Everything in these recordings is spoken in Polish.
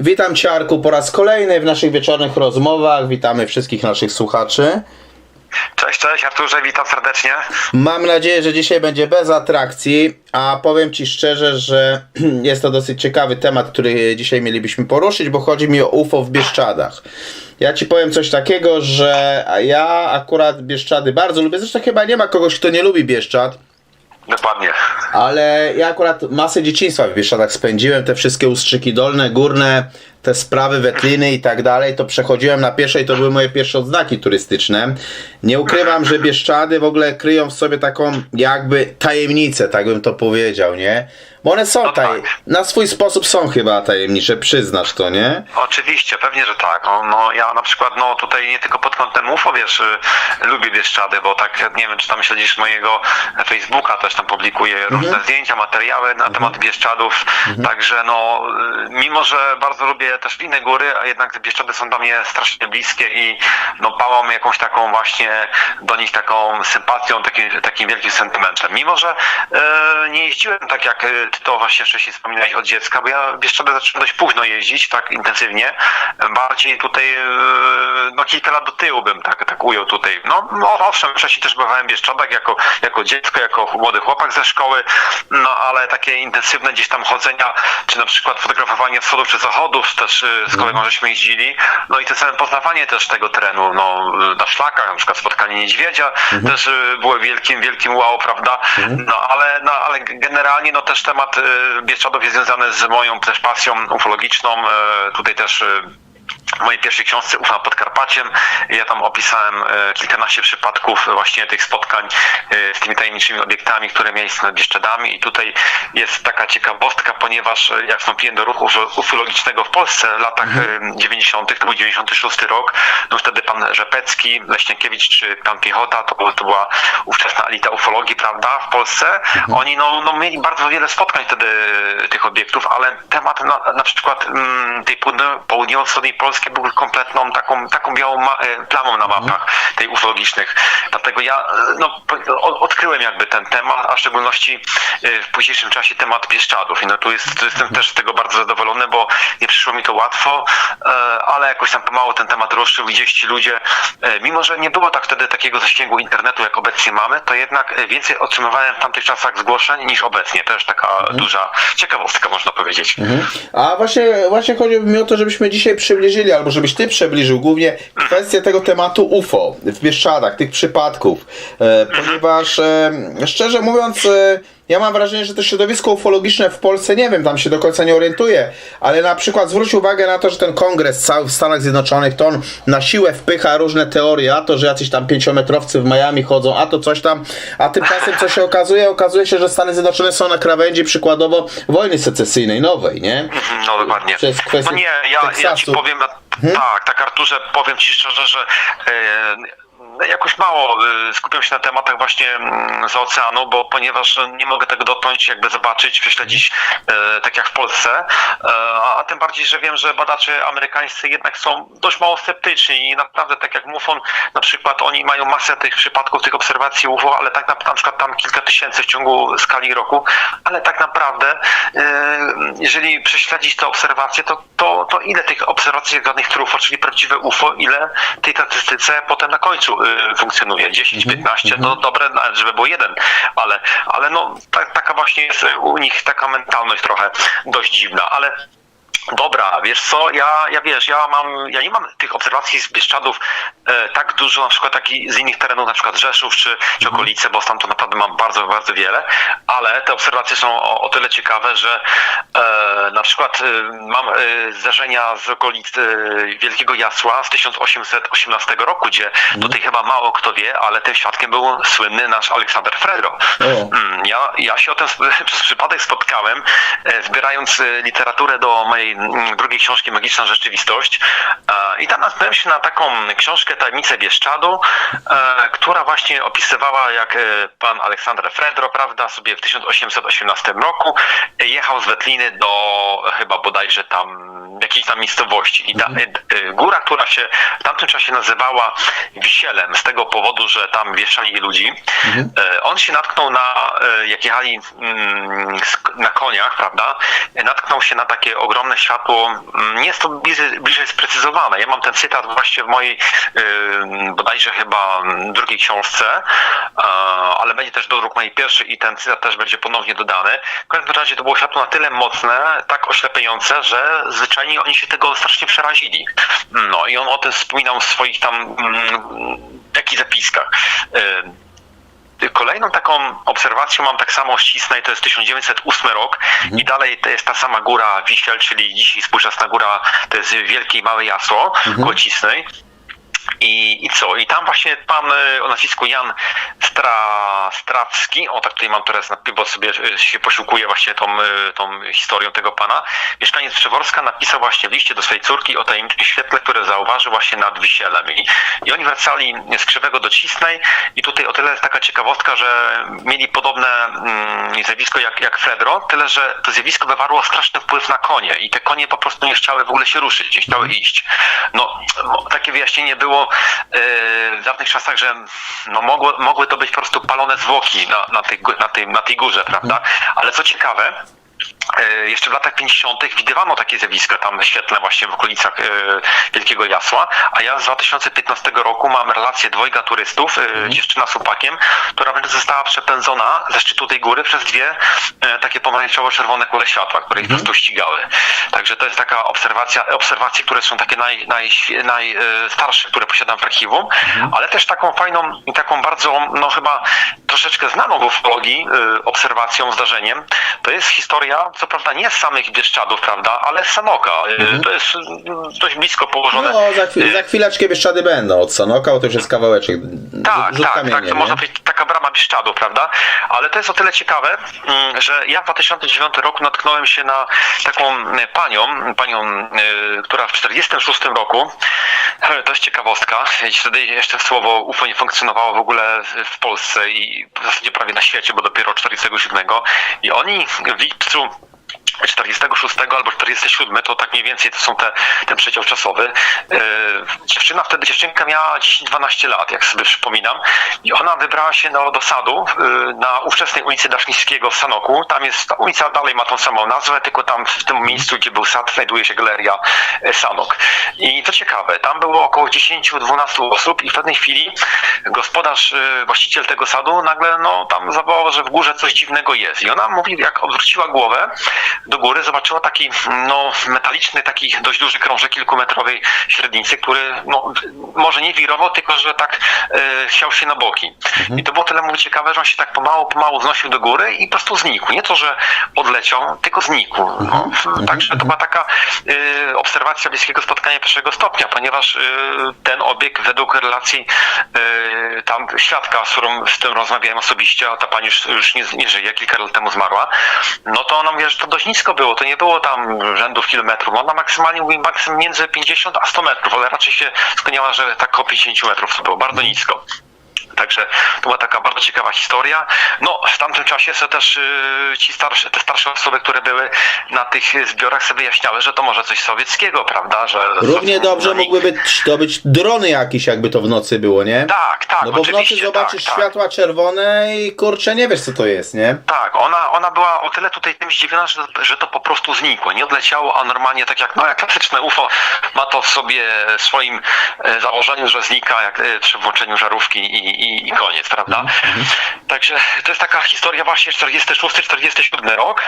Witam Cię Arku po raz kolejny w naszych wieczornych rozmowach. Witamy wszystkich naszych słuchaczy. Cześć, cześć Arturze, witam serdecznie. Mam nadzieję, że dzisiaj będzie bez atrakcji, a powiem Ci szczerze, że jest to dosyć ciekawy temat, który dzisiaj mielibyśmy poruszyć, bo chodzi mi o UFO w Bieszczadach. Ja Ci powiem coś takiego, że ja akurat Bieszczady bardzo lubię, zresztą chyba nie ma kogoś, kto nie lubi Bieszczad. Dokładnie. Ale ja akurat masę dzieciństwa w Bieszczadach spędziłem, te wszystkie ustrzyki dolne, górne, te sprawy, wetliny i tak dalej, to przechodziłem na pieszo i to były moje pierwsze odznaki turystyczne. Nie ukrywam, że Bieszczady w ogóle kryją w sobie taką jakby tajemnicę, tak bym to powiedział, nie? Bo one są No tak. taj... na swój sposób są chyba tajemnicze, przyznasz to, nie? Oczywiście, pewnie, że tak. No, no ja na przykład, no tutaj nie tylko pod kątem UFO, wiesz, y, lubię Bieszczady, bo tak, nie wiem, czy tam śledzisz mojego Facebooka, też tam publikuję różne zdjęcia, materiały na temat Bieszczadów, także no, y, mimo, że bardzo lubię też inne góry, a jednak Bieszczady są dla mnie strasznie bliskie i no pałam jakąś taką właśnie do nich taką sympatią, takim, takim wielkim sentymentem. Mimo, że e, nie jeździłem tak jak e, ty to właśnie wcześniej wspominałeś od dziecka, bo ja Bieszczady zacząłem dość późno jeździć, tak intensywnie. Bardziej tutaj, e, no kilka lat do tyłu bym tak, tak ujął tutaj. No, no owszem, wcześniej też bywałem w Bieszczadach jako, jako dziecko, jako młody chłopak ze szkoły, no ale takie intensywne gdzieś tam chodzenia, czy na przykład fotografowanie wschodów czy zachodów, też e, z kolegą żeśmy jeździli, no i to same poznawanie też tego terenu, no na szlakach, na przykład spotkanie niedźwiedzia też y, było wielkim, wielkim wow, prawda? No ale, no ale generalnie no też temat y, Bieszczadów jest związany z moją też pasją ufologiczną, y, tutaj też y, w mojej pierwszej książce Ufam Podkarpaciem ja tam opisałem e, kilkanaście przypadków właśnie tych spotkań e, z tymi tajemniczymi obiektami, które mieli nad Bieszczadami i tutaj jest taka ciekawostka, ponieważ e, jak wstąpiłem do ruchu ufo- ufologicznego w Polsce w latach e, 90., to był 96 rok, no wtedy pan Rzepecki, Leśniakiewicz czy pan Piechota, to, to była ówczesna elita ufologii, prawda, w Polsce. Oni no, no mieli bardzo wiele spotkań wtedy tych obiektów, ale temat na, na przykład mm, tej południo- południowo-wschodniej Polski był kompletną taką, taką białą e, plamą na mapach tej ufologicznych. Dlatego ja e, no, odkryłem jakby ten temat, a w szczególności e, w późniejszym czasie temat Bieszczadów. I no tu jest, tu jestem też z tego bardzo zadowolony, bo nie przyszło mi to łatwo, ale jakoś tam pomału ten temat ruszył i gdzieś ci ludzie, mimo że nie było tak wtedy takiego zasięgu internetu, jak obecnie mamy, to jednak więcej otrzymywałem w tamtych czasach zgłoszeń niż obecnie. Też taka duża ciekawostka, można powiedzieć. A właśnie, właśnie chodzi mi o to, żebyśmy dzisiaj przybliżyli, albo żebyś ty przybliżył głównie kwestię tego tematu UFO w Bieszczadach, tych przypadków. E, ponieważ e, szczerze mówiąc, e, ja mam wrażenie, że to środowisko ufologiczne w Polsce, nie wiem, tam się do końca nie orientuję, ale na przykład zwróć uwagę na to, że ten kongres cały w Stanach Zjednoczonych, to on na siłę wpycha różne teorie, a to, że jacyś tam pięciometrowcy w Miami chodzą, a to coś tam, a tymczasem co się okazuje? Okazuje się, że Stany Zjednoczone są na krawędzi przykładowo wojny secesyjnej, nowej, nie? No dokładnie. Przez kwestię No nie, ja, ja ci powiem, tak, tak Arturze, powiem ci szczerze, że e, jakoś mało e, skupiam się na tematach właśnie mm, z oceanu, bo ponieważ nie mogę tego dotknąć, jakby zobaczyć, prześledzić e, tak jak w Polsce, e, a, tym bardziej, że wiem, że badacze amerykańscy jednak są dość mało sceptyczni i naprawdę tak jak MUFON, na przykład oni mają masę tych przypadków, tych obserwacji UFO, ale tak na, na przykład tam kilka tysięcy w ciągu skali roku, ale tak naprawdę jeżeli prześledzić te obserwacje, to, to, to ile tych obserwacji żadnych trufów, czyli prawdziwe UFO, ile tej statystyce potem na końcu y, funkcjonuje? 10, 15, no dobre, nawet żeby było jeden, ale, ale no tak, taka właśnie jest u nich taka mentalność trochę dość dziwna, ale Dobra, wiesz co, ja, ja wiesz, ja mam, ja nie mam tych obserwacji z Bieszczadów e, tak dużo, na przykład tak i z innych terenów, na przykład Rzeszów czy, czy okolice, bo stamtąd naprawdę mam bardzo, bardzo wiele, ale te obserwacje są o, o tyle ciekawe, że e, na przykład e, mam e, zdarzenia z okolic e, Wielkiego Jasła z 1818 roku, gdzie tutaj chyba mało kto wie, ale tym świadkiem był słynny nasz Aleksander Fredro. Mm, Ja, ja się o przez przypadek spotkałem, e, zbierając e, literaturę do mojej drugiej książki Magiczna Rzeczywistość. A I tam natknąłem się na taką książkę Tajemnice Bieszczadu, e, która właśnie opisywała, jak e, pan Aleksander Fredro, prawda, sobie w 1818 roku e, jechał z Wetliny do e, chyba bodajże tam jakiejś tam miejscowości. I ta e, e, góra, która się w tamtym czasie nazywała Wisielem, z tego powodu, że tam wieszali ludzi, e, on się natknął na, e, jak jechali mm, na koniach, prawda, e, natknął się na takie ogromne światło, mm, nie jest to bliżej, sprecyzowane. Ja mam ten cytat właśnie w mojej bodajże chyba mm, drugiej książce, e, ale będzie też dodruk mojej pierwszej i ten cytat też będzie ponownie dodany. W każdym razie to było światło na tyle mocne, tak oślepiające, że zwyczajnie oni się tego strasznie przerazili. No i on o tym wspominał w swoich tam mm, takich zapiskach. Kolejną taką obserwacją mam tak samo ścisnę, to jest 1908 rok i dalej to jest ta sama góra Wisiel, czyli dzisiaj współczesna góra, to jest Wielkie i Małe Jasło, koło Cisnej. I, I co? I tam właśnie pan y, o nazwisku Jan Stra, Strawski, o tak tutaj mam teraz bo sobie y, się posiłkuję właśnie tą, y, tą historią tego pana. Mieszkaniec Przeworska napisał właśnie w liście do swojej córki o tajemniczym świetle, które zauważył właśnie nad Wisielem. I, i oni wracali z Krzywego do Cisnej i tutaj o tyle jest taka ciekawostka, że mieli podobne mm, zjawisko jak, jak Fredro, tyle że to zjawisko wywarło straszny wpływ na konie i te konie po prostu nie chciały w ogóle się ruszyć, nie chciały iść. No, takie wyjaśnienie było e, w dawnych czasach, że no, mogło, mogły to być po prostu palone zwłoki na, na, tej, na, tej, na tej górze, prawda? Ale co ciekawe, jeszcze w latach 50. widywano takie zjawiska tam świetlne właśnie w okolicach e, Wielkiego Jasła, a ja z 2015 roku mam relację dwojga turystów, e, dziewczyna z chłopakiem, która wręcz została przepędzona ze szczytu tej góry przez dwie e, takie pomarańczowo-czerwone kule światła, które ich po prostu ścigały. Także to jest taka obserwacja, obserwacje, które są takie naj, naj, najstarsze, które posiadam w archiwum, ale też taką fajną i taką bardzo, no chyba troszeczkę znaną w ufologii y, obserwacją, zdarzeniem, to jest historia, co prawda nie z samych Bieszczadów, prawda, ale z Sanoka. Y, To jest y, dość blisko położone. No, za, chwil, za chwileczkę Bieszczady będą od Sanoka, bo to już jest kawałeczek. tak, tak, tak, to nie? można powiedzieć taka brama Bieszczadu, prawda? Ale to jest o tyle ciekawe, mm, że ja w 2009 roku natknąłem się na taką panią, panią, która w 46 roku, to jest ciekawostka, wtedy jeszcze słowo UFO nie funkcjonowało w ogóle w Polsce i w zasadzie prawie na świecie, bo dopiero 47 i oni w lipcu 46 albo 47, to tak mniej więcej to są te, ten przedział czasowy. Yy, dziewczyna wtedy, dziewczynka miała 10-12 lat, jak sobie przypominam, i ona wybrała się do, do sadu yy, na ówczesnej ulicy Dasznickiego w Sanoku. Tam jest, ta ulica dalej ma tą samą nazwę, tylko tam w tym miejscu, gdzie był sad, znajduje się galeria e, Sanok. I to ciekawe, tam było około 10-12 osób i w pewnej chwili gospodarz, właściciel tego sadu nagle no, tam zawołał, że w górze coś dziwnego jest. I ona mówi, jak odwróciła głowę do góry, zobaczyła taki no, metaliczny, taki dość duży krążek kilkumetrowej średnicy, który no, może nie wirował, tylko że tak e, chciał się na boki. I to było tyle mówię, ciekawe, że on się tak pomału, pomału znosił do góry i po prostu znikł. Nie to, że odleciał, tylko znikł. No, Także to była taka e, obserwacja bliskiego spotkania pierwszego stopnia, ponieważ e, ten obieg według relacji e, tam świadka, z którą z tym rozmawiałem osobiście, a ta pani już, już nie, nie żyje, kilka lat temu zmarła, no to ona mówi, że to dość nisko było, to nie było tam rzędów kilometrów, ona maksymalnie mówi maksymum między 50 a 100 metrów, ale raczej się skłaniała, że tak około 50 metrów to było, bardzo nisko. Także to była taka bardzo ciekawa historia. No, w tamtym czasie sobie też y, ci starsze, te starsze osoby, które były na tych zbiorach sobie wyjaśniały, że to może coś sowieckiego, prawda? Że, Równie dobrze być, to być drony jakieś, jakby to w nocy było, nie? Tak, tak, No bo w nocy zobaczysz tak, tak. światła czerwone i kurczę, nie wiesz co to jest, nie? Tak, ona, ona była o tyle tutaj tym zdziwiona, że, że to po prostu znikło. Nie odleciało, a normalnie tak jak, no jak klasyczne UFO ma to w sobie w swoim e, założeniu, że znika jak e, przy włączeniu żarówki i, i, i koniec, prawda? Także to jest taka historia właśnie 46-47 rok.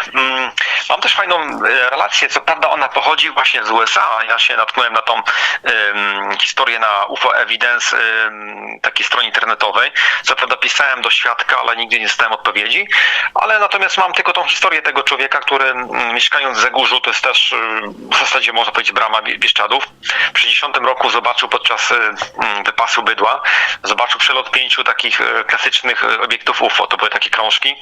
Mam też fajną e, relację, co prawda ona pochodzi właśnie z USA. Ja się natknąłem na tą em, historię na UFO Evidence, em, takiej stronie internetowej. Co prawda pisałem do świadka, ale nigdy nie dostałem odpowiedzi. Ale natomiast mam tylko tą historię tego człowieka, który mieszkając w Zagórzu, to jest też y, w zasadzie można powiedzieć brama Bie- Bieszczadów, w 60 roku zobaczył podczas mm, wypasu bydła, zobaczył przelot pięciu takich klasycznych obiektów UFO. To były takie krążki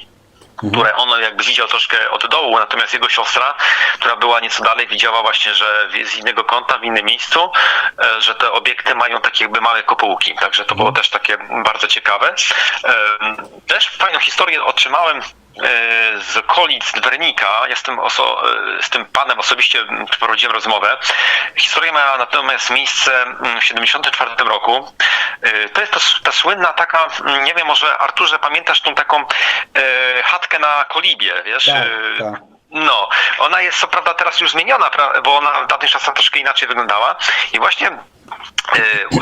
które on jakby widział troszkę od dołu, natomiast jego siostra, która była nieco dalej, widziała właśnie, że z innego kąta, w innym miejscu, e, że te obiekty mają takie jakby małe kopułki, także to było też takie bardzo ciekawe. E, Też fajną historię otrzymałem z okolic Wernika. Ja z tym, oso- e, z tym panem osobiście przeprowadziłem rozmowę. Historia miała natomiast miejsce mm, w 74 roku. E, To jest ta, ta słynna taka, mm, nie wiem, może Arturze pamiętasz tą taką e, chatkę na kolibie, wiesz? Tak, E, tak. No, ona jest co prawda teraz już zmieniona, bo ona w dawnych czasach troszkę inaczej wyglądała i właśnie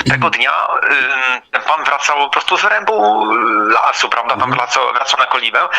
tego dnia y, ten pan wracał po prostu z rębu lasu, prawda, tam wracał, wracał na kolibę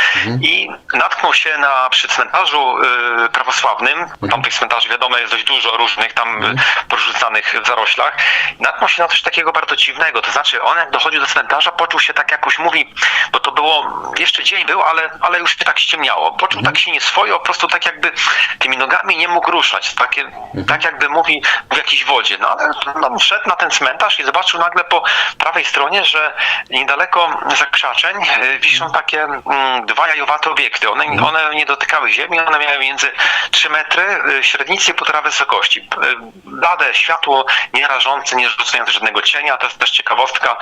i natknął się na, przy cmentarzu y, prawosławnym, tam tych cmentarzy wiadomo jest dość dużo różnych tam y, porzucanych w zaroślach, natknął się na coś takiego bardzo dziwnego, to znaczy on jak dochodził do cmentarza, poczuł się tak jakoś mówi, bo to było, jeszcze dzień był, ale, ale już się tak ściemniało, poczuł tak się nieswojo, po prostu tak jakby tymi nogami nie mógł ruszać, takie, tak jakby mówi w jakiejś wodzie, no ale no, wszedł na ten cmentarz i zobaczył nagle po prawej stronie, że niedaleko zakrzaczeń y, wiszą takie mm, dwa jajowate obiekty, one, one nie dotykały ziemi, one miały między 3 metry y, średnicy i półtora wysokości, Y, blade światło, nie rażące, nie rzucające żadnego cienia, to jest też ciekawostka,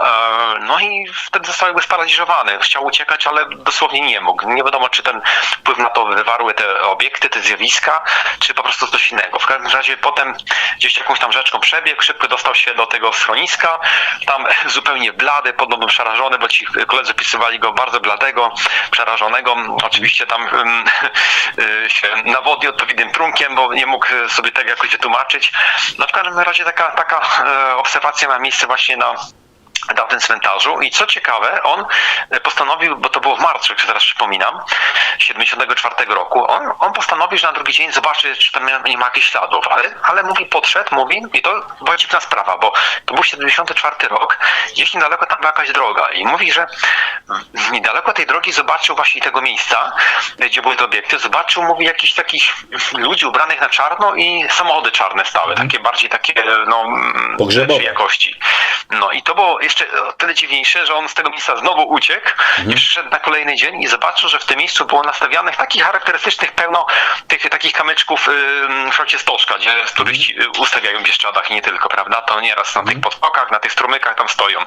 E, no i wtedy został jakby sparaliżowany, chciał uciekać, ale dosłownie nie mógł, nie wiadomo czy ten wpływ na to wywarły te obiekty, te zjawiska, czy po prostu coś innego. W każdym razie potem gdzieś jakąś tam rzeczką przebiegł, szybko dostał się do tego schroniska, tam zupełnie blady, podobno przerażony, bo ci koledzy pisywali go bardzo bladego, przerażonego. Oczywiście tam y, się nawodnił odpowiednim trunkiem, bo nie mógł sobie tego jakoś wytłumaczyć. No w każdym razie taka, taka e, obserwacja ma miejsce właśnie na dawnym cmentarzu i co ciekawe, on e, postanowił, bo to było w marcu, jak sobie teraz przypominam, 74 roku, on, on postanowił, że na drugi dzień zobaczy, czy tam nie ma jakichś śladów, ale, ale mówi, podszedł, mówi i to była dziwna sprawa, bo to był 74 rok, gdzieś niedaleko tam była jakaś droga i mówi, że niedaleko tej drogi zobaczył właśnie tego miejsca, gdzie były te obiekty, zobaczył, mówi, jakichś takich ludzi ubranych na czarno i samochody czarne stały, takie bardziej takie, no, Pogrzebowe. lepszej jakości. No i to było jeszcze o tyle dziwniejsze, że on z tego miejsca znowu uciekł i przyszedł na kolejny dzień i zobaczył, że w tym miejscu było nastawianych takich charakterystycznych pełno tych takich kamyczków w kształcie stożka, gdzie turyści y, ustawiają w Bieszczadach i nie tylko, prawda? To nieraz na tych podpokach, na tych strumykach tam stoją.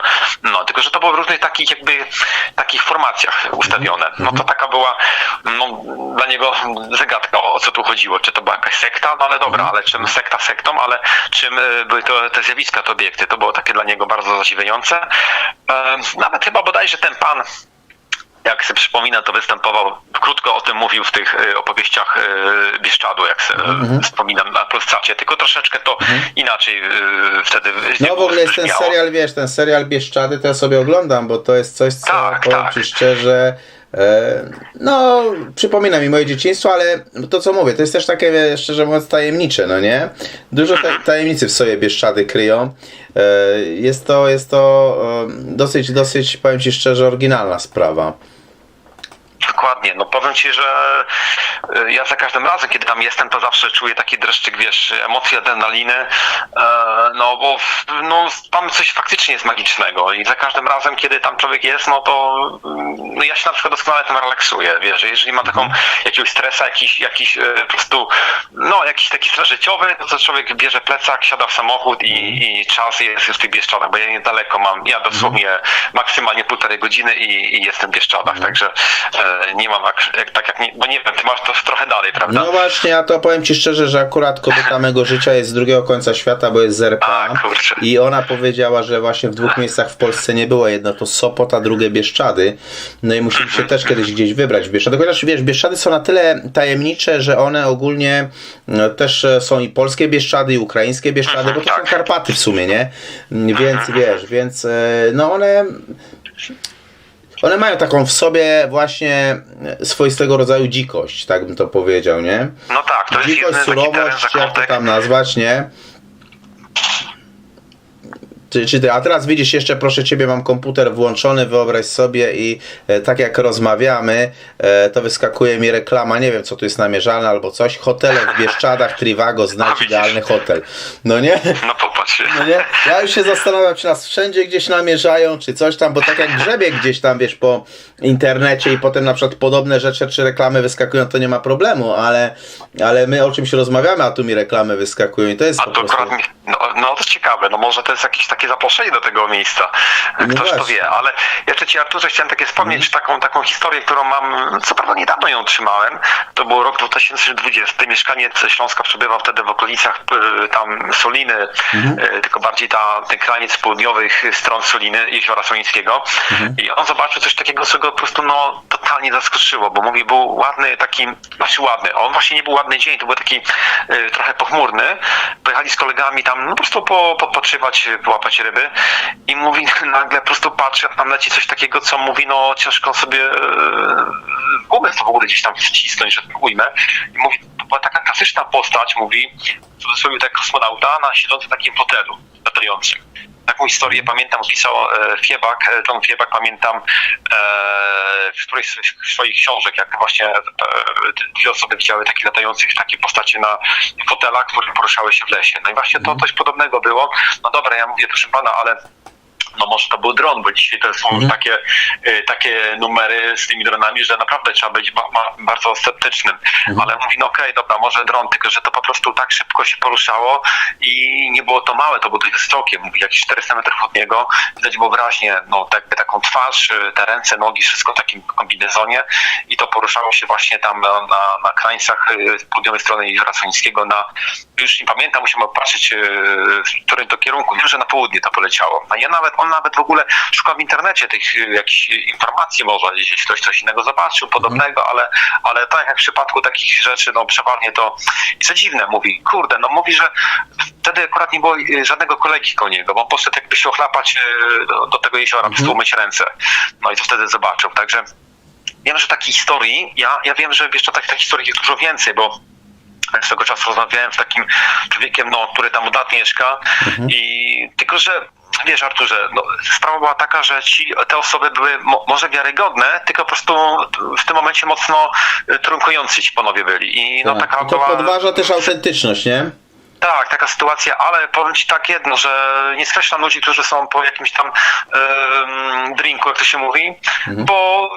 No, tylko że to było w różnych takich jakby takich formacjach ustawione. No to taka była no, dla niego zagadka, o, o co tu chodziło. Czy to była jakaś sekta? No ale dobra, ale czym sekta sektą, ale czym y, były to te zjawiska, te obiekty? To było takie dla niego bardzo zadziwiające. E, nawet chyba bodajże ten pan jak sobie przypomina, to występował, krótko o tym mówił w tych y, opowieściach y, Bieszczadu, jak sobie Mhm. wspominam na Polsacie, tylko troszeczkę to inaczej y, wtedy No w ogóle jest ten serial, wiesz, ten serial Bieszczady to ja sobie oglądam, bo to jest coś, co Tak, powiem tak. Szczerze, e, no przypomina mi moje dzieciństwo, ale to co mówię, to jest też takie, szczerze mówiąc, tajemnicze, no nie? Dużo ta, tajemnicy w sobie Bieszczady kryją. E, jest to, jest to e, dosyć, dosyć, powiem Ci szczerze, oryginalna sprawa. Dokładnie, no powiem Ci, że y, ja za każdym razem, kiedy tam jestem, to zawsze czuję taki dreszczyk, wiesz, emocji, adrenaliny, e, no bo no, tam coś faktycznie jest magicznego i za każdym razem, kiedy tam człowiek jest, no to mm, no, ja się na przykład doskonale tam relaksuję, wiesz, że jeżeli ma taką jakiegoś stresa, jakiś, jakiś e, po prostu, no jakiś taki stres życiowy, to co człowiek bierze plecak, siada w samochód i, i czas jest, jest w tych Bieszczadach, bo ja niedaleko mam, ja dosłownie maksymalnie półtorej godziny i, i jestem w Bieszczadach, także e, nie mam jak, tak jak, nie, bo nie wiem, ty masz to trochę dalej, prawda? No właśnie, ja to powiem Ci szczerze, że akurat kobieta mego życia jest z drugiego końca świata, bo jest z RPA. A. I ona powiedziała, że właśnie w dwóch miejscach w Polsce nie było. Jedno to Sopot, a drugie Bieszczady. No i musimy się też kiedyś gdzieś wybrać w Bieszczady. Chociaż wiesz, Bieszczady są na tyle tajemnicze, że one ogólnie no, też e, są i polskie Bieszczady, i ukraińskie Bieszczady, bo to są tak. Karpaty w sumie, nie? Więc wiesz, więc e, no one... One mają taką w sobie właśnie swoistego rodzaju dzikość, tak bym to powiedział, nie? No tak, to jest Dzikość, surowość, jak to tam nazwać, nie? Czy, czy ty, a teraz widzisz, jeszcze proszę Ciebie, mam komputer włączony, wyobraź sobie i e, tak jak rozmawiamy, e, to wyskakuje mi reklama, nie wiem co tu jest namierzalne albo coś, hotele w Bieszczadach, Trivago, znajdź widzisz. idealny hotel. No nie? No popatrz. Zobaczy. No nie? Ja już się zastanawiam, czy nas wszędzie gdzieś namierzają, czy coś tam, bo tak jak grzebie gdzieś tam, wiesz, po internecie i potem na przykład podobne rzeczy, czy reklamy wyskakują, to nie ma problemu, ale, ale my o czymś rozmawiamy, a tu mi reklamy wyskakują i to jest A po to prostu... akurat no, no to ciekawe, no może to jest jakieś takie zaproszenie do tego miejsca. No Ktoś to właśnie. wie, ale jeszcze ci Arturze chciałem takie wspomnieć taką, taką historię, którą mam, co prawda niedawno ją trzymałem. To był rok 2020. Mieszkaniec Śląska przebywał wtedy w okolicach y, tam Soliny, y, tylko bardziej ta, ten kraniec południowych stron Soliny, jeziora Solińskiego. I on zobaczył coś takiego, co go po prostu no, totalnie zaskoczyło, bo mówi, był ładny taki, znaczy ładny, on właśnie nie był ładny dzień, to był taki y, trochę pochmurny. Pojechali z kolegami tam no, po prostu po, popoczywać, y, połapać ryby i mówi, nagle po prostu patrzy, a tam leci coś takiego, co mówi, no ciężko sobie yy, umysł w ogóle gdzieś tam wcisnąć, że ujmę. I mówi, to była taka klasyczna postać, mówi, w cudzysłowie tak kosmonauta, na siedzący w takim fotelu latającym. Taką historię pamiętam, pisał e, Fiebak, e, John Fiebak, pamiętam e, w którejś z swoich- swoich książek, jak właśnie e, dwie osoby widziały takich latających, takie postacie na fotelach, które poruszały się w lesie. No i właśnie to coś podobnego było. No dobra, ja mówię, proszę pana, ale no może to był dron, bo dzisiaj to są Mhm. takie, y, takie numery z tymi dronami, że naprawdę trzeba być ba- ba- bardzo sceptycznym. Mhm. Ale mówi, no okej, dobra, może dron, tylko że to po prostu tak szybko się poruszało i nie było to małe, to było dość wysokie, mówi, jakieś 400 metrów od niego, widać było wyraźnie, no tak, taką twarz, y, te ręce, nogi, wszystko w takim kombinezonie i to poruszało się właśnie tam na, na, krańcach y, z południowej strony Jeziora Słońskiego na, już nie pamiętam, musimy patrzeć, y, w którym to kierunku, wiem, że na południe to poleciało. A ja nawet, on nawet w ogóle szukał w internecie tych y, jakichś informacji może, gdzieś ktoś coś innego zobaczył, podobnego, ale, ale tak jak w przypadku takich rzeczy, no przeważnie to, i co dziwne, mówi, kurde, no mówi, że wtedy akurat nie było żadnego kolegi koło niego, bo on poszedł jakby się ochlapać do, do tego jeziora, prostu umyć ręce. No i to wtedy zobaczył, także wiem, że takiej historii, ja, ja wiem, że jeszcze takich tak historii jest dużo więcej, bo swego czasu rozmawiałem z takim człowiekiem, no, który tam od lat mieszka i tylko, że wiesz Arturze, no, sprawa była taka, że ci, te osoby były mo, może wiarygodne, tylko po prostu w tym momencie mocno trunkujący ci panowie byli i no Tak. taka to była... podważa też autentyczność, nie? Tak, taka sytuacja, ale powiem Ci tak jedno, że nie skreślam ludzi, którzy są po jakimś tam em, drinku, jak to się mówi, bo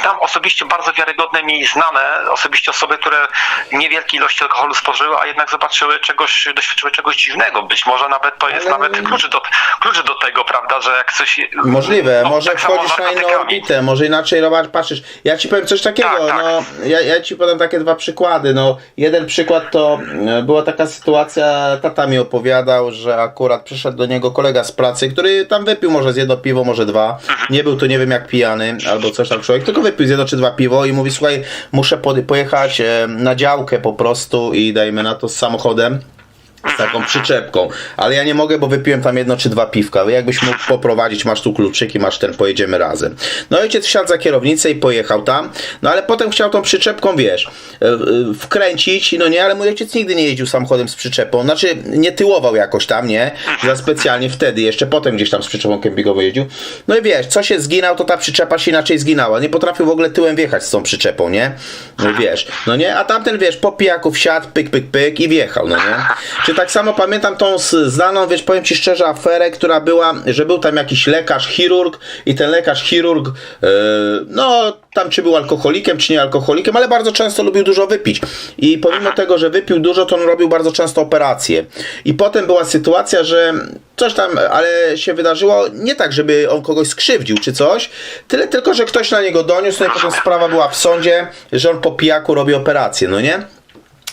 znam osobiście bardzo wiarygodne mi znane osobiście osoby, które niewielkie ilości alkoholu spożyły, a jednak zobaczyły czegoś, doświadczyły czegoś dziwnego. Być może nawet to jest Ale- nawet klucz do, klucz do tego, prawda, że jak coś... Możliwe, no, może tak wchodzisz na inną orbitę, może inaczej Robert, patrzysz. Ja ci powiem coś takiego, Tak, tak. no ja, ja ci podam takie dwa przykłady. No, jeden przykład to e, była taka sytuacja, tata mi opowiadał, że akurat przyszedł do niego kolega z pracy, który tam wypił może z jedno piwo, może dwa. Nie był to nie wiem jak pijany albo coś tam człowiek, tylko wypił z jedno czy dwa piwo i mówi, słuchaj, muszę pojechać e, na działkę po prostu i dajmy na to z samochodem z taką przyczepką, ale ja nie mogę, bo wypiłem tam jedno czy dwa piwka. Jakbyś mógł poprowadzić, masz tu kluczyki, masz ten, pojedziemy razem. No ojciec wsiadł za kierownicę i pojechał tam, no ale potem chciał tą przyczepką, wiesz, e, e, wkręcić, no nie, ale mój ojciec nigdy nie jeździł samochodem z przyczepą, znaczy nie tyłował jakoś tam, nie, za specjalnie wtedy, jeszcze potem gdzieś tam z przyczepą kempingową jeździł. No i wiesz, co się zginał, to ta przyczepa się inaczej zginała, nie potrafił w ogóle tyłem wjechać z tą przyczepą, nie, no wiesz, no nie, a tamten, wiesz, po pijaku wsiadł, pyk, pyk, pyk i wjechał, no nie. Czy tak samo pamiętam tą s- znaną, wiesz, powiem ci szczerze, aferę, która była, że był tam jakiś lekarz, chirurg i ten lekarz, chirurg, yy, no tam czy był alkoholikiem, czy nie alkoholikiem, ale bardzo często lubił dużo wypić. I pomimo tego, że wypił dużo, to on robił bardzo często operacje. I potem była sytuacja, że coś tam, ale się wydarzyło nie tak, żeby on kogoś skrzywdził czy coś, tyle tylko, że ktoś na niego doniósł, no i potem sprawa była w sądzie, że on po pijaku robi operację, no nie?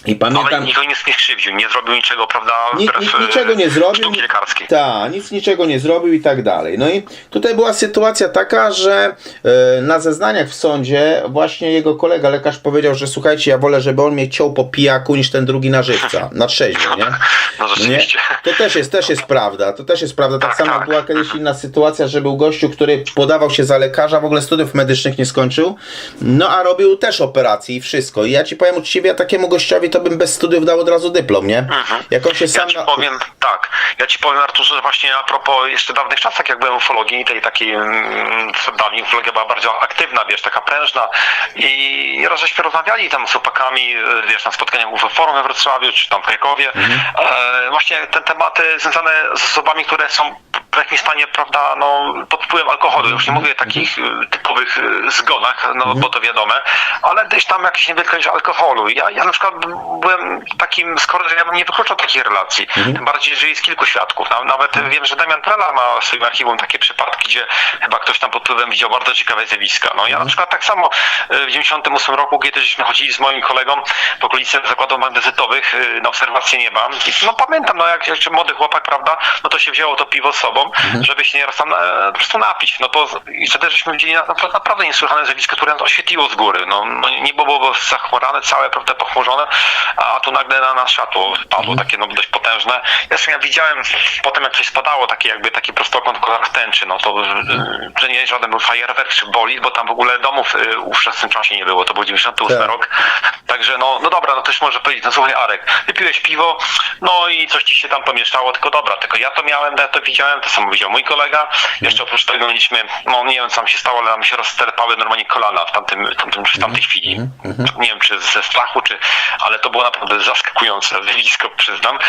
I Ale pamiętam... nikogo nie, nie skrzywdził, nie zrobił niczego, prawda, Ni, wbrew, ni, e, niczego nie zrobił. sztuki lekarskiej. Tak, nic niczego nie zrobił i tak dalej. No i tutaj była sytuacja taka, że e, na zeznaniach w sądzie właśnie jego kolega lekarz powiedział, że słuchajcie, ja wolę, żeby on mnie ciął po pijaku niż ten drugi na żywca, na trzeźwo, nie? No nie? rzeczywiście. To też jest, też jest prawda, to też jest prawda. Tak, Tak, samo tak. była kiedyś inna sytuacja, że był gościu, który podawał się za lekarza, w ogóle studiów medycznych nie skończył, no a robił też operacje i wszystko. I ja ci powiem uczciwie, ja takiemu gościowi to bym bez studiów dał od razu dyplom, nie? Jak on się Ja sam... ci na- powiem, tak, ja ci powiem Arturze, że właśnie a propos jeszcze dawnych czasach, jak byłem ufologii, tej takiej, mm, dawniej ufologia była bardzo aktywna, wiesz, taka prężna. I raz żeśmy rozmawiali tam z chłopakami, y, wiesz, na spotkaniach UFO Forum we Wrocławiu, czy tam w Krakowie, e, właśnie te tematy związane z osobami, które są w jakimś stanie, prawda, no, pod wpływem alkoholu, już nie mówię o takich y, typowych y, zgonach, no, bo to wiadome, ale gdzieś tam jakieś niewielka ilość alkoholu. Ja, ja na przykład byłem takim, skoro że ja bym nie wykluczał takich relacji, tym bardziej, że jest kilku świadków. Na- Nawet wiem, że Damian Prela ma w swoim archiwum takie przypadki, gdzie chyba ktoś tam pod wpływem widział bardzo ciekawe zjawiska. No ja na przykład tak samo y, w 98 roku, kiedy żeśmy chodzili z moim kolegą w okolicy zakładów magnezytowych y, na obserwację nieba. I, no pamiętam, no jak jeszcze młody chłopak, prawda, no to się wzięło to piwo z sobą, żeby się nieraz tam e, po prostu napić. No to i wtedy żeśmy widzieli na, na, naprawdę niesłychane zjawisko, które nas oświetliło z góry. No, no niebo było zachmurane, całe, prawda, pochmurzone, a tu nagle na nas światło padło, takie no dość potężne. Zresztą ja widziałem potem, jak coś spadało, taki jakby taki prostokąt w kolorach tęczy, no to to nie żaden był fajerwerk czy bolid, bo tam w ogóle domów y, ówczesnym w czasie nie było, to był 98 Tak. rok. Także no, no dobra, no też może powiedzieć, no słuchaj Arek, wypiłeś piwo, no i coś ci się tam pomieszało, tylko dobra, tylko ja to miałem, ja to widziałem, to samo widział mój kolega, jeszcze oprócz tego mieliśmy, no nie wiem co nam się stało, ale nam się rozterpały normalnie kolana w tamtym, tamtym, w tamtej chwili. Nie wiem czy ze strachu, czy, ale to było naprawdę zaskakujące zjawisko, przyznam.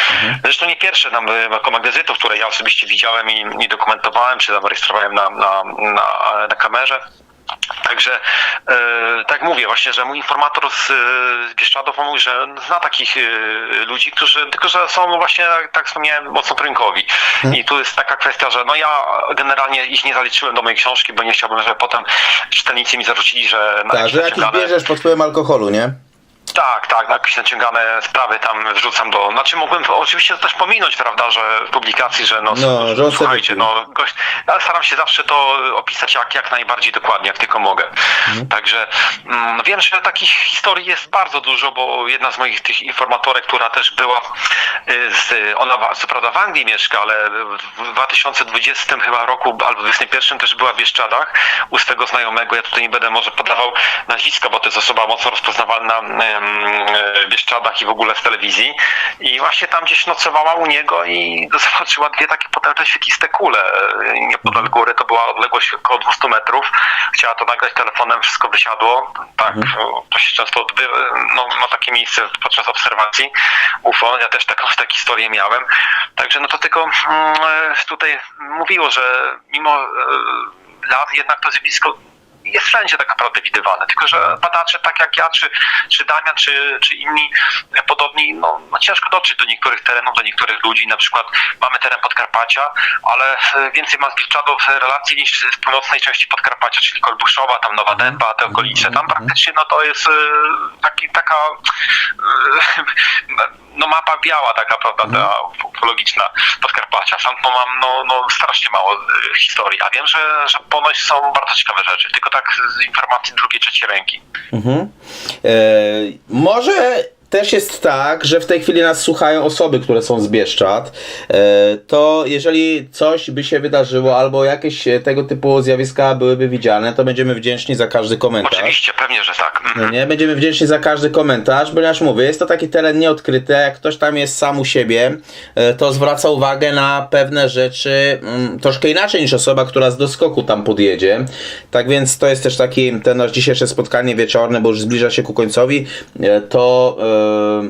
Zresztą nie pierwsze tam jako magnezytów, które ja osobiście widziałem i, i dokumentowałem, czy tam rejestrowałem na, na, na, na kamerze. Także e, tak mówię właśnie, że mój informator z, e, z Bieszczadów że zna takich e, ludzi, którzy tylko, że są właśnie, tak- tak wspomniałem, mocno rynkowi. I tu jest taka kwestia, że no ja generalnie ich nie zaliczyłem do mojej książki, bo nie chciałbym, żeby potem czytelnicy mi zarzucili, że na Tak, że jakiś bierzesz pod wpływem alkoholu, nie? tak, tak, na jakieś naciągane sprawy tam wrzucam do. Znaczy mógłbym oczywiście to też pominąć, prawda, że w publikacji, że no, No, że sobie słuchajcie, no gość, ale staram się zawsze to opisać jak, jak najbardziej dokładnie, jak tylko mogę. Mhm. Także mm, wiem, że takich historii jest bardzo dużo, bo jedna z moich tych informatorek, która też była y, z, ona co prawda w Anglii mieszka, ale w 2020 chyba roku albo 2021 też była w Bieszczadach u swego znajomego. Ja tutaj nie będę może podawał nazwiska, bo to jest osoba mocno rozpoznawalna Bieszczadach i w ogóle w telewizji. I właśnie tam gdzieś nocowała u niego i zobaczyła dwie takie potężne świetliste kule. E, Niepodal góry to była odległość około 200 metrów. Chciała to nagrać telefonem, wszystko wysiadło. Tak, to się często odbywa, no, ma takie miejsce podczas obserwacji UFO. Ja też taką, takie historię miałem. Także no to tylko mm, e, tutaj mówiło, że mimo e, lat jednak to zjawisko jest wszędzie tak naprawdę widywane. Tylko, że badacze tak jak ja, czy, czy Damian, czy, czy inni podobni, no, no ciężko dotrzeć do niektórych terenów, do niektórych ludzi. Na przykład mamy teren Podkarpacia, ale e, więcej ma z Bieszczadów relacji niż z północnej części Podkarpacia, czyli Kolbuszowa, tam Nowa Dęba, te okolice. Tam praktycznie no to jest e, taki, taka e, no mapa biała taka, prawda, ta ufologiczna Podkarpacia. Sam to mam no, no strasznie mało e, historii, a wiem, że, że ponoć są bardzo ciekawe rzeczy, tylko tak z informacji drugiej, trzeciej ręki. Mhm. E, może też jest tak, że w tej chwili nas słuchają osoby, które są z Bieszczad. E, to jeżeli coś by się wydarzyło, albo jakieś e, tego typu zjawiska byłyby widziane, to będziemy wdzięczni za każdy komentarz. Oczywiście, pewnie, że tak. No nie, będziemy wdzięczni za każdy komentarz, ponieważ mówię, jest to taki teren nieodkryty, jak ktoś tam jest sam u siebie, e, to zwraca uwagę na pewne rzeczy mm, troszkę inaczej niż osoba, która z doskoku tam podjedzie. Tak więc to jest też taki, ten nasz dzisiejsze spotkanie wieczorne, bo już zbliża się ku końcowi, to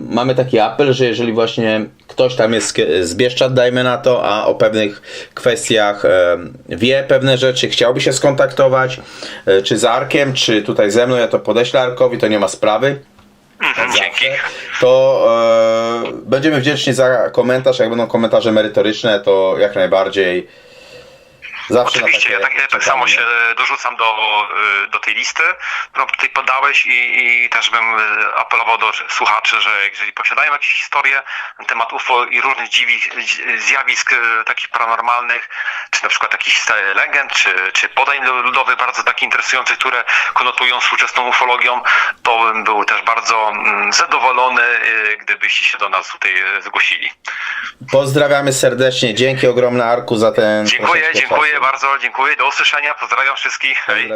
mamy taki apel, że jeżeli właśnie ktoś tam jest z Bieszczad, dajmy na to, a o pewnych kwestiach e, wie pewne rzeczy, chciałby się skontaktować, e, czy z Arkiem, czy tutaj ze mną, ja to podeślę Arkowi, to nie ma sprawy. Mhm, dzięki. To e, będziemy wdzięczni za komentarz, jak będą komentarze merytoryczne, to jak najbardziej. Zawsze Oczywiście, ja tak, ja tak samo się dorzucam do, y, do tej listy, którą tutaj podałeś i, i też bym y, apelował do słuchaczy, że jeżeli posiadają jakieś historie na temat UFO i różnych dziwi, dzi- zjawisk takich paranormalnych, czy na przykład jakichś e, legend, czy, czy podań ludowych bardzo takich interesujących, które konotują współczesną ufologią, to bym był też bardzo mm, zadowolony, gdybyście się do nas tutaj zgłosili. Pozdrawiamy serdecznie, dzięki ogromne Arku za ten. Dziękuję, troszeczkę dziękuję bardzo, dziękuję. Do usłyszenia, pozdrawiam wszystkich. Hej.